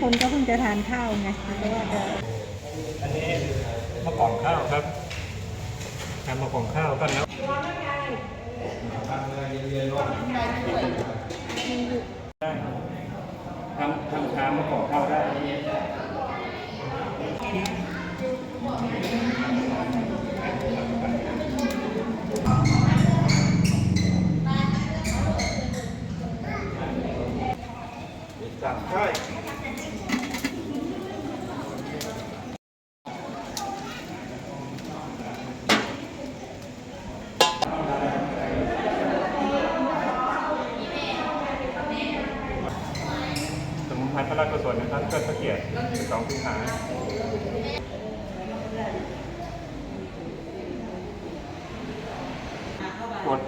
จะทานข้าวไงเพราะว่าจะอันนี้มะกอกข้าวครับทำมะกอกข้าวก็แล้วได้ทำทำชามมะกอกข้าวได้ สมุนไพรพระราชกุศลนะครับเกิดพระเกียรติสองสิงหาปวด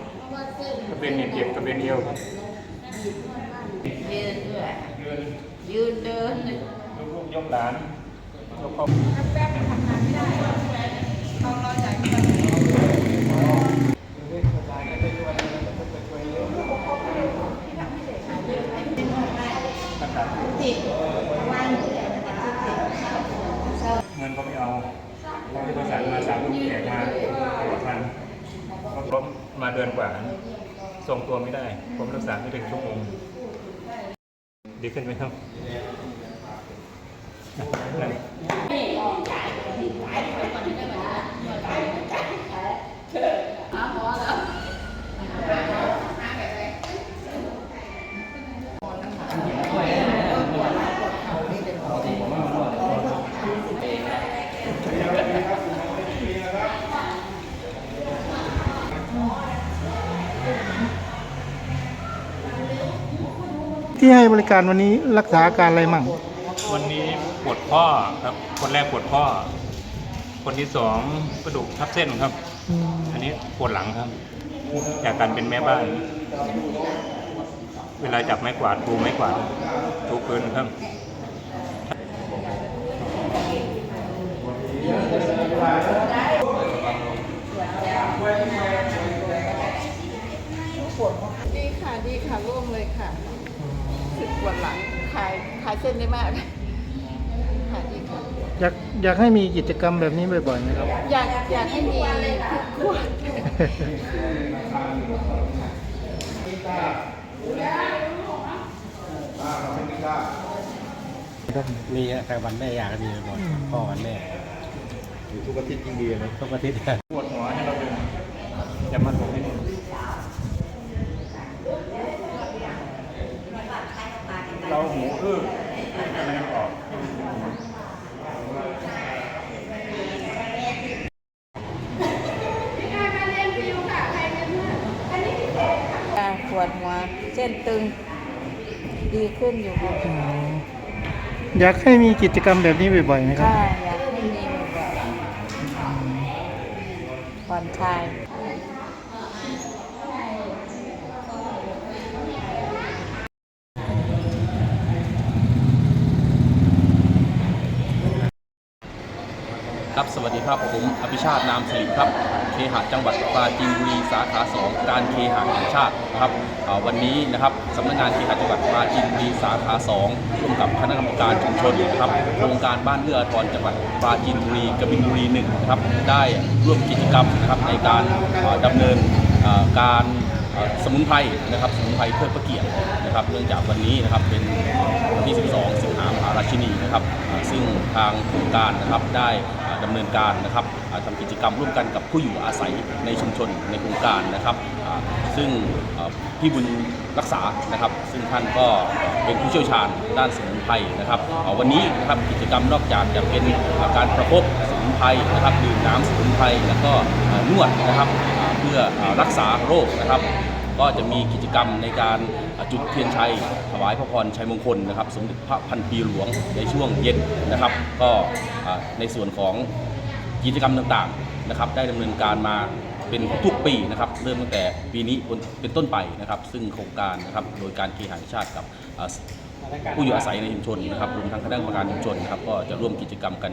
กระเบนเนี่ยเจ็บกระเบนเอวครับยืนด้ว ยเดินยืนเดินลูกๆยกหลานยกครอบติดวันเงินก็ไม่เอาเพราะที่ประสานมาสามลูกแขกมาตลอดพันก็ล้มมาเดือนกว่า ส่งตัวไม่ได้ ผมรักษาไม่ถึงชั่วโมง ดีขึ้นไหมครับ ที่ให้บริการวันนี้รักษาอาการอะไรมั่งวันนี้ปวดข้อครับ คนแรกปวดข้อ คนที่สองกระดูกทับเส้นครับอันนี้ปวดหลังครับ จากการเป็นแม่บ้าน เวลาจับไม้กวาดถูไม้กวาดถูปืนครับ ดีค่ะดีค่ะร่วมเลยค่ะสึก ปวดหลังคลายคลายเส้นได้มากค่ะดีค่ะอยากอยากให้มีกิจกรรมแบบนี้บ่อยๆไหมครับ อยากอยากให้มีทุกขวดมีฮะแต่วันแม่อยากจะมีบ่อยพ่อวันแม่ทุกอาทิตย์ยิ่งดีนะทุกอาทิตย์ ปวดหัวให้เราดึงอย่ามาถูให้นี่เราหูอื้อให้มันออก อ่า ปวดหัวเส้นตึง ดีขึ้นอยู่ค่ะอยากให้มีกิจกรรมแบบนี้บ่อยๆไหมครับค่ะอยากให้มีแบบผ่อนคลาย ครับ สวัสดีครับ ผมอภิชาตินามสิริครับ เคหะจังหวัดปราจีนบุรีสาขา 2 การเคหะแห่งชาตินะครับวันนี้นะครับสำนักงานเคหะจังหวัดปราจีนบุรีสาขา 2ร่วมกับคณะกรรมการชุมชนนะครับโครงการบ้านเอื้ออาทรจังหวัดปราจีนบุรีกบินบุรี1นะครับได้ร่วมกิจกรรมนะครับในการอ่าดำเนินการสมุนไพรนะครับสมุนไพรเพื่อพระเกียรตินะครับ เนื่องจากวันนี้นะครับเป็น ที่ 12 สิงหามหาราชินีนะครับซึ่งทางโครงการนะครับได้อ่าดำเนินการนะครับทำกิจกรรมร่วมกันกับผู้อยู่อาศัยในชุมชนในโครงการนะครับ ซึ่งพี่บุญรักษานะครับ ซึ่งท่านก็เป็นผู้เชี่ยวชาญด้านสมุนไพรนะครับวันนี้นะครับกิจกรรมนอกจากจะเป็นการประพบสมุนไพรนะครับดื่มน้ำสมุนไพรแล้วก็นวดนะครับเพื่อรักษาโรคนะครับ ก็จะมีกิจกรรมในการจุดเทียนชัยถวายพระพรชัยมงคลนะครับ สมเด็จพระพันปีหลวงในช่วงเย็นนะครับ ก็ในส่วนของกิจกรรมต่างๆนะครับ ได้ดำเนินการมาเป็นทุกปีนะครับเริ่มตั้งแต่ปีนี้เป็นต้นไปนะครับ ซึ่งโครงการนะครับโดยการเคหะแห่งชาติกับผู้อยู่อาศัยในชุมชนนะครับรวมทั้งคณะกรรมการชุมชนนะครับก็จะร่วมกิจกรรมกัน